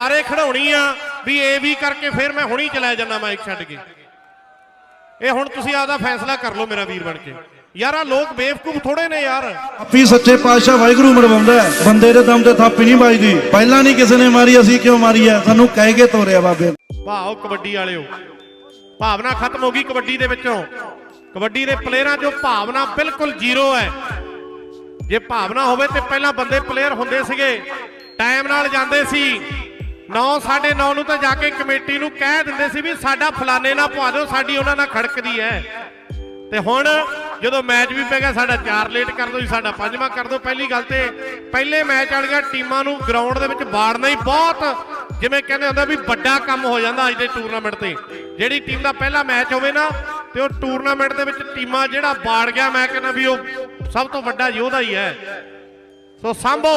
ਸਾਰੇ ਖੜਾਉਣੀ ਆ ਵੀ ਇਹ ਵੀ ਕਰਕੇ ਫਿਰ ਮੈਂ ਹੁਣੀ ਚਲਾ ਜਾਣਾ ਮਾਈਕ ਛੱਡ ਕੇ। ਇਹ ਹੁਣ ਤੁਸੀਂ ਆਪਦਾ ਫੈਸਲਾ ਕਰ ਲਓ ਮੇਰਾ ਵੀਰ ਬਣ ਕੇ। ਯਾਰ ਆ ਲੋਕ ਬੇਵਕੂਫ ਥੋੜੇ ਨੇ ਯਾਰ। ਆਪੀ ਸੱਚੇ ਪਾਤਸ਼ਾਹ ਵਾਹਿਗੁਰੂ ਮਰਵਾਉਂਦਾ। ਬੰਦੇ ਦੇ ਦਮ ਤੇ ਥਾਪੀ ਨਹੀਂ ਵੱਜਦੀ। ਪਹਿਲਾਂ ਨਹੀਂ ਕਿਸੇ ਨੇ ਮਾਰੀ ਅਸੀਂ ਕਿਉਂ ਮਾਰੀ ਹੈ ਸਾਨੂੰ ਕਹਿ ਕੇ ਤੋਰਿਆ ਬਾਬੇ। ਭਾਓ ਕਬੱਡੀ ਵਾਲਿਓ ਭਾਵਨਾ ਖਤਮ ਹੋ ਗਈ ਕਬੱਡੀ ਦੇ ਵਿੱਚੋਂ। ਕਬੱਡੀ ਦੇ ਪਲੇਅਰਾਂ 'ਚੋਂ ਭਾਵਨਾ ਬਿਲਕੁਲ ਜ਼ੀਰੋ ਹੈ। ਜੇ ਭਾਵਨਾ ਹੋਵੇ ਤੇ ਪਹਿਲਾਂ ਬੰਦੇ ਪਲੇਅਰ ਹੁੰਦੇ ਸੀਗੇ। ਟਾਈਮ ਨਾਲ ਜਾਂਦੇ ਸੀ। 9 9:30 ਨੂੰ ਤਾਂ ਜਾ ਕੇ ਕਮੇਟੀ ਨੂੰ ਕਹਿ ਦਿੰਦੇ ਸੀ ਵੀ ਸਾਡਾ ਫਲਾਣੇ ਨਾਲ ਪਵਾ ਦਿਓ, ਸਾਡੀ ਉਹਨਾਂ ਨਾਲ ਖੜਕਦੀ ਹੈ ਤੇ ਹੁਣ ਜਦੋਂ ਮੈਚ ਵੀ ਪੈ ਗਿਆ, ਸਾਡਾ ਚਾਰ ਲੇਟ ਕਰ ਦਿਓ ਜੀ ਸਾਡਾ ਪੰਜਵਾਂ ਕਰ ਦਿਓ। ਪਹਿਲੀ ਗੱਲ ਤੇ ਪਹਿਲੇ ਮੈਚ ਵਾਲੀਆਂ ਟੀਮਾਂ ਨੂੰ ਗਰਾਊਂਡ ਦੇ ਵਿੱਚ ਬਾੜਨਾ ਹੀ ਬਹੁਤ ਜਿਵੇਂ ਕਹਿੰਦੇ ਹੁੰਦਾ ਵੀ ਵੱਡਾ ਕੰਮ ਹੋ ਜਾਂਦਾ ਅੱਜ ਦੇ ਟੂਰਨਾਮੈਂਟ ਤੇ। ਜਿਹੜੀ ਟੀਮ ਦਾ ਪਹਿਲਾ ਮੈਚ ਹੋਵੇ ਨਾ, ਤੇ ਉਹ ਟੂਰਨਾਮੈਂਟ ਦੇ ਵਿੱਚ ਟੀਮਾਂ ਜਿਹੜਾ ਬਾੜ ਗਿਆ, ਮੈਂ ਕਹਿੰਦਾ ਵੀ ਉਹ ਸਭ ਤੋਂ ਵੱਡਾ ਯੋਧਾ ਹੀ ਹੈ ਸੋ ਸਾਂਭੋ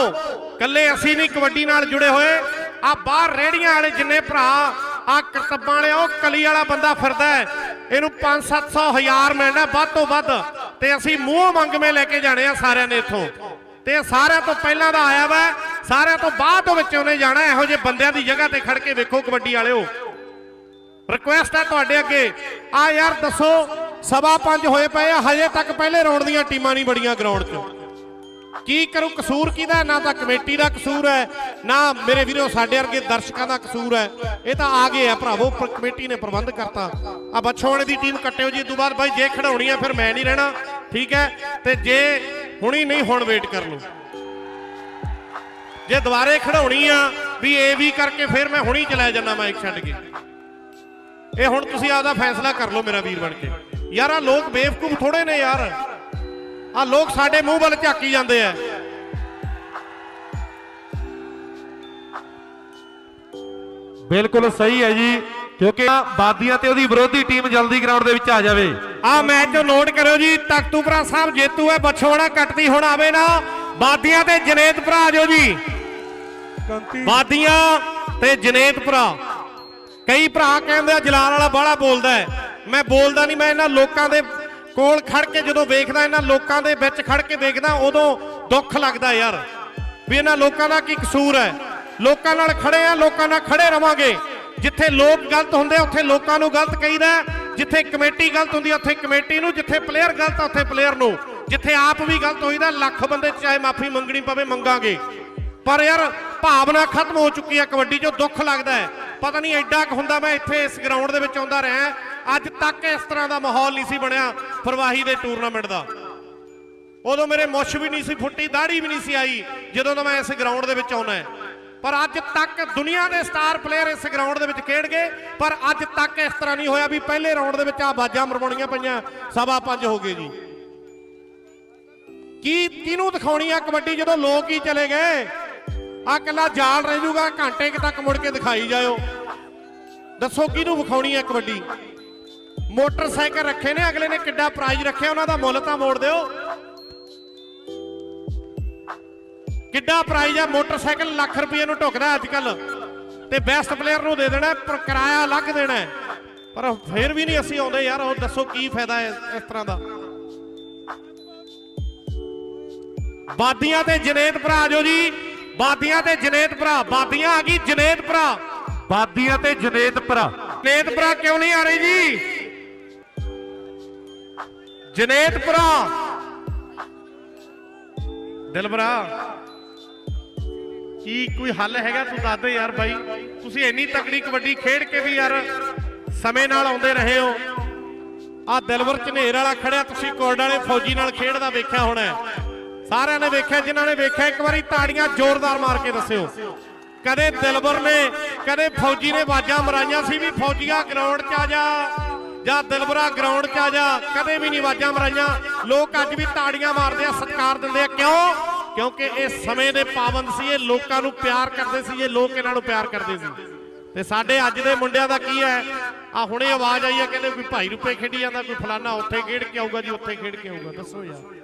ਕੱਲੇ ਅਸੀਂ ਨਹੀਂ, ਕਬੱਡੀ ਨਾਲ ਜੁੜੇ ਹੋਏ। ਆ ਬਾਹਰ ਰੇੜੀਆਂ ਵਾਲੇ ਜਿੰਨੇ ਭਰਾ, ਆ ਕਰਤੱਬਾਂ ਵਾਲੇ, ਉਹ ਕਲੀ ਵਾਲਾ ਬੰਦਾ ਫਿਰਦਾ ਹੈ। ਇਹਨੂੰ 5-700 ਹਜ਼ਾਰ ਮਿਲਣਾ ਵੱਧ ਤੋਂ ਵੱਧ। ਤੇ ਅਸੀਂ ਮੂੰਹ ਮੰਗਵੇਂ ਲੈ ਕੇ ਜਾਣੇ ਆ ਸਾਰਿਆਂ ਨੇ ਇੱਥੋਂ। ਤੇ ਸਾਰਿਆਂ ਤੋਂ ਪਹਿਲਾਂ ਦਾ ਆਇਆ ਵਾ, ਸਾਰਿਆਂ ਤੋਂ ਬਾਅਦ ਦੇ ਵਿੱਚ ਉਹਨੇ ਜਾਣਾ, ਇਹੋ ਜਿਹੇ ਬੰਦਿਆਂ ਦੀ ਜਗ੍ਹਾ ਤੇ ਖੜ ਕੇ ਵੇਖੋ ਕਬੱਡੀ ਵਾਲਿਓ। ਰਿਕੁਐਸਟ ਹੈ ਤੁਹਾਡੇ ਅੱਗੇ। ਆ ਯਾਰ ਦੱਸੋ, ਸਵਾ ਪੰਜ ਹੋਏ ਪਏ ਆ, ਹਜੇ ਤੱਕ ਪਹਿਲੇ ਰੌਂਡ ਦੀਆਂ ਟੀਮਾਂ ਨਹੀਂ ਬੜੀਆਂ ਗਰਾਊਂਡ 'ਚ। ਕੀ ਕਰੂ? ਕਸੂਰ ਕਿਹਦਾ ਨਾ ਤਾਂ ਕਮੇਟੀ ਦਾ ਕਸੂਰ ਹੈ, ਨਾ ਮੇਰੇ ਵੀਰੋ ਸਾਡੇ ਵਰਗੇ ਦਰਸ਼ਕਾਂ ਦਾ ਕਸੂਰ ਹੈ। ਇਹ ਤਾਂ ਆ ਗਏ ਆ ਭਰਾਵੋ ਕਮੇਟੀ ਨੇ ਪ੍ਰਬੰਧ ਕਰਤਾ। ਆ ਬੱਛੋਵਾਣੇ ਦੀ ਟੀਮ ਕੱਟਿਓ ਜੀ, ਇਹ ਤੋਂ ਬਾਅਦ ਬਾਈ ਜੇ ਖੜਾਉਣੀ ਆ, ਫਿਰ ਮੈਂ ਨਹੀਂ ਰਹਿਣਾ, ਠੀਕ ਹੈ? ਤੇ ਜੇ ਹੁਣੀ ਨਹੀਂ, ਹੁਣ ਵੇਟ ਕਰ ਲਓ। ਜੇ ਦੁਬਾਰੇ ਖੜਾਉਣੀ ਆ, ਵੀ ਇਹ ਵੀ ਕਰਕੇ ਫਿਰ ਮੈਂ ਹੁਣੀ ਚਲਾ ਜਾਣਾ ਮਾਈਕ ਛੱਡ ਕੇ। ਇਹ ਹੁਣ ਤੁਸੀਂ ਆਪਦਾ ਫੈਸਲਾ ਕਰ ਲਓ ਮੇਰਾ ਵੀਰ ਬਣ ਕੇ। ਯਾਰ ਆ ਲੋਕ ਬੇਵਕੂਫ ਥੋੜੇ ਨੇ ਯਾਰ। ਆ ਲੋਕ ਸਾਡੇ ਮੂੰਹ ਵੱਲ ਝਾਕੀ ਜਾਂਦੇ ਆ। ਬਿਲਕੁਲ ਸਹੀ ਹੈ ਜੀ ਕਿਉਂਕਿ ਬਾਦੀਆਂ ਤੇ ਉਹਦੀ ਵਿਰੋਧੀ ਟੀਮ ਜਲਦੀ ਗਰਾਊਂਡ ਦੇ ਵਿੱਚ ਆ ਜਾਵੇ। ਆ ਮੈਚ ਨੋਟ ਕਰਿਓ ਜੀ ਤਖਤੂਪੁਰਾ ਸਾਹਿਬ ਜੇਤੂ ਹੈ ਬਛੋੜਾ ਕੱਟਦੀ ਹੁਣ ਆਵੇ ਨਾ। ਬਾਦੀਆਂ ਤੇ ਜਨੇਤਪੁਰਾ ਆ ਜਾਓ ਜੀ। ਬਾਦੀਆਂ ਤੇ ਜਨੇਤਪੁਰਾ। ਕਈ ਭਰਾ ਕਹਿੰਦੇ ਆ ਜਲਾਲ ਵਾਲਾ ਬਾਹਲਾ ਬੋਲਦਾ ਹੈ। ਮੈਂ ਬੋਲਦਾ ਨਹੀਂ ਮੈਂ ਇਹਨਾਂ ਲੋਕਾਂ ਦੇ ਕੋਲ ਖੜ ਕੇ ਜਦੋਂ ਵੇਖਦਾ ਇਹਨਾਂ ਲੋਕਾਂ ਦੇ ਵਿੱਚ ਖੜ ਕੇ ਵੇਖਦਾ ਉਦੋਂ ਦੁੱਖ ਲੱਗਦਾ ਯਾਰ। ਵੀ ਇਹਨਾਂ ਲੋਕਾਂ ਦਾ ਕੀ ਕਸੂਰ ਹੈ? ਲੋਕਾਂ ਨਾਲ ਖੜੇ ਆ ਲੋਕਾਂ ਨਾਲ ਖੜੇ ਰਵਾਂਗੇ। ਜਿੱਥੇ ਲੋਕ ਗਲਤ ਹੁੰਦੇ ਉੱਥੇ ਲੋਕਾਂ ਨੂੰ ਗਲਤ ਕਹੀਦਾ ਜਿੱਥੇ ਕਮੇਟੀ ਗਲਤ ਹੁੰਦੀ ਆ, ਉੱਥੇ ਕਮੇਟੀ ਨੂੰ ਜਿੱਥੇ ਪਲੇਅਰ ਗਲਤ ਆ ਉੱਥੇ ਪਲੇਅਰ ਨੂੰ। ਜਿੱਥੇ ਆਪ ਵੀ ਗਲਤ ਹੋਈਦਾ ਲੱਖ ਬੰਦੇ ਚਾਹੇ ਮਾਫੀ ਮੰਗਣੀ ਪਵੇ ਮੰਗਾਂਗੇ। ਪਰ ਯਾਰ ਭਾਵਨਾ ਖਤਮ ਹੋ ਚੁੱਕੀ ਹੈ ਕਬੱਡੀ 'ਚੋਂ ਦੁੱਖ ਲੱਗਦਾ ਹੈ। ਪਤਾ ਨਹੀਂ ਐਡਾ ਕੁ ਹੁੰਦਾ ਮੈਂ ਇੱਥੇ ਇਸ ਗਰਾਊਂਡ ਦੇ ਵਿੱਚ ਆਉਂਦਾ ਰਿਹਾ। ਅੱਜ ਤੱਕ ਇਸ ਤਰ੍ਹਾਂ ਦਾ ਮਾਹੌਲ ਨਹੀਂ ਸੀ ਬਣਿਆ ਫਰਵਾਹੀ ਦੇ ਟੂਰਨਾਮੈਂਟ ਦਾ। ਉਦੋਂ ਮੇਰੇ ਮੁੱਛ ਵੀ ਨਹੀਂ ਸੀ ਫੁੱਟੀ ਦਾੜੀ ਵੀ ਨਹੀਂ ਸੀ ਆਈ, ਜਦੋਂ ਦਾ ਮੈਂ ਇਸ ਗਰਾਊਂਡ ਦੇ ਵਿੱਚ ਆਉਣਾ ਪਰ ਅੱਜ ਤੱਕ ਦੁਨੀਆ ਦੇ ਸਟਾਰ ਪਲੇਅਰ ਇਸ ਗਰਾਊਂਡ ਦੇ ਵਿੱਚ ਖੇਡ ਗਏ, ਪਰ ਅੱਜ ਤੱਕ ਇਸ ਤਰ੍ਹਾਂ ਨਹੀਂ ਹੋਇਆ ਵੀ ਪਹਿਲੇ ਰਾਊਂਡ ਦੇ ਵਿੱਚ ਆ ਬਾਜਾਂ ਮਰਵਾਉਣੀਆਂ ਪਈਆਂ ਸਵਾ ਪੰਜ ਹੋ ਗਏ ਜੀ। ਕੀ, ਕਿਹਨੂੰ ਦਿਖਾਉਣੀ ਆ ਕਬੱਡੀ ਜਦੋਂ ਲੋਕ ਹੀ ਚਲੇ ਗਏ? ਆ ਕੱਲਾ ਜਾਲ ਰਹਿ ਜੂਗਾ ਘੰਟੇ ਤੱਕ ਮੁੜ ਕੇ ਦਿਖਾਈ ਜਾਇਓ। ਦੱਸੋ ਕਿਹਨੂੰ ਵਿਖਾਉਣੀ ਆ ਕਬੱਡੀ? ਮੋਟਰਸਾਈਕਲ ਰੱਖੇ ਨੇ, ਅਗਲੇ ਨੇ ਕਿੱਡਾ ਪ੍ਰਾਈਜ਼ ਰੱਖਿਆ, ਉਹਨਾਂ ਦਾ ਮੁੱਲ ਤਾਂ ਮੋੜ ਦਿਓ। ਕਿੱਡਾ ਪ੍ਰਾਈਜ਼ ਆ, ਮੋਟਰਸਾਈਕਲ ਲੱਖ ਰੁਪਏ ਨੂੰ ਢੁਕਦਾ ਅੱਜ ਕੱਲ ਤੇ ਬੈਸਟ ਪਲੇਅਰ ਨੂੰ ਦੇ ਦੇਣਾ, ਪਰ ਕਿਰਾਇਆ ਅਲੱਗ ਦੇਣਾ ਪਰ ਫਿਰ ਵੀ ਨਹੀਂ ਅਸੀਂ ਆਉਂਦੇ, ਯਾਰ, ਉਹ ਦੱਸੋ ਕੀ ਫਾਇਦਾ ਹੈ ਇਸ ਤਰ੍ਹਾਂ ਦਾ। ਬਾਦੀਆਂ ਤੇ ਜਨੇਤ ਭਰਾ ਜੋ ਜੀ। ਬਾਦੀਆਂ ਤੇ ਜਨੇਤ ਭਰਾ, ਬਾਦੀਆਂ ਆ ਗਈ ਜਨੇਤ ਭਰਾ। ਬਾਦੀਆਂ ਤੇ ਜਨੇਤ ਭਰਾ। ਜਨੇਤ ਭਰਾ ਕਿਉਂ ਨਹੀਂ ਆ ਰਹੀ ਜੀ? ਜਨੇਤ ਭਰਾ ਦਿਲਬਰਾ, ਕੀ ਕੋਈ ਹੱਲ ਹੈਗਾ ਤੂੰ ਦੱਸ ਦੇ ਯਾਰ ਬਾਈ। ਤੁਸੀਂ ਇੰਨੀ ਤਕੜੀ ਕਬੱਡੀ ਖੇਡ ਕੇ ਵੀ ਯਾਰ ਸਮੇਂ ਨਾਲ ਆਉਂਦੇ ਰਹੇ ਹੋ। ਆ ਦਿਲਵਰ ਝਨੇਰ ਵਾਲਾ ਖੜਿਆ, ਤੁਸੀਂ ਕੋਰਡ ਵਾਲੇ ਫੌਜੀ ਨਾਲ ਖੇਡਦਾ ਵੇਖਿਆ ਹੋਣਾ ਸਾਰਿਆਂ ਨੇ ਵੇਖਿਆ, ਜਿਨ੍ਹਾਂ ਨੇ ਵੇਖਿਆ, ਇੱਕ ਵਾਰੀ ਤਾੜੀਆਂ ਜ਼ੋਰਦਾਰ ਮਾਰ ਕੇ ਦੱਸਿਓ। ਕਦੇ ਦਿਲਵਰ ਨੇ, ਕਦੇ ਫੌਜੀ ਨੇ ਆਵਾਜ਼ਾਂ ਮਰਾਈਆਂ ਸੀ ਵੀ ਫੌਜੀਆ ਗਰਾਊਂਡ 'ਚ ਆ ਜਾ। ਜਾਂ ਦਿਲਬਰਾ ਗਰਾਊਂਡ 'ਚ ਆ ਜਾ, ਕਦੇ ਵੀ ਨਹੀਂ ਆਵਾਜ਼ਾਂ ਮਰਾਈਆਂ। ਲੋਕ ਅੱਜ ਵੀ ਤਾੜੀਆਂ ਮਾਰਦੇ ਆ, ਸਤਿਕਾਰ ਦਿੰਦੇ ਆ। ਕਿਉਂ? ਕਿਉਂਕਿ ਇਹ ਸਮੇਂ ਦੇ ਪਾਬੰਦ ਸੀ, ਇਹ ਲੋਕਾਂ ਨੂੰ ਪਿਆਰ ਕਰਦੇ ਸੀ, ਇਹ ਲੋਕ ਇਹਨਾਂ ਨੂੰ ਪਿਆਰ ਕਰਦੇ ਸੀ। ਤੇ ਸਾਡੇ ਅੱਜ ਦੇ ਮੁੰਡਿਆਂ ਦਾ ਕੀ ਹੈ? ਆ ਹੁਣੇ ਆਵਾਜ਼ ਆਈ ਹੈ ਕਹਿੰਦੇ ਕੋਈ ਭਾਈ ਰੁਪਏ ਖੇਡੀ ਜਾਂਦਾ, ਕੋਈ ਫਲਾਨਾ ਉੱਥੇ ਖੇਡ ਕੇ ਆਊਗਾ ਜੀ, ਉੱਥੇ ਖੇਡ ਕੇ ਆਊਗਾ। ਦੱਸੋ ਯਾਰ।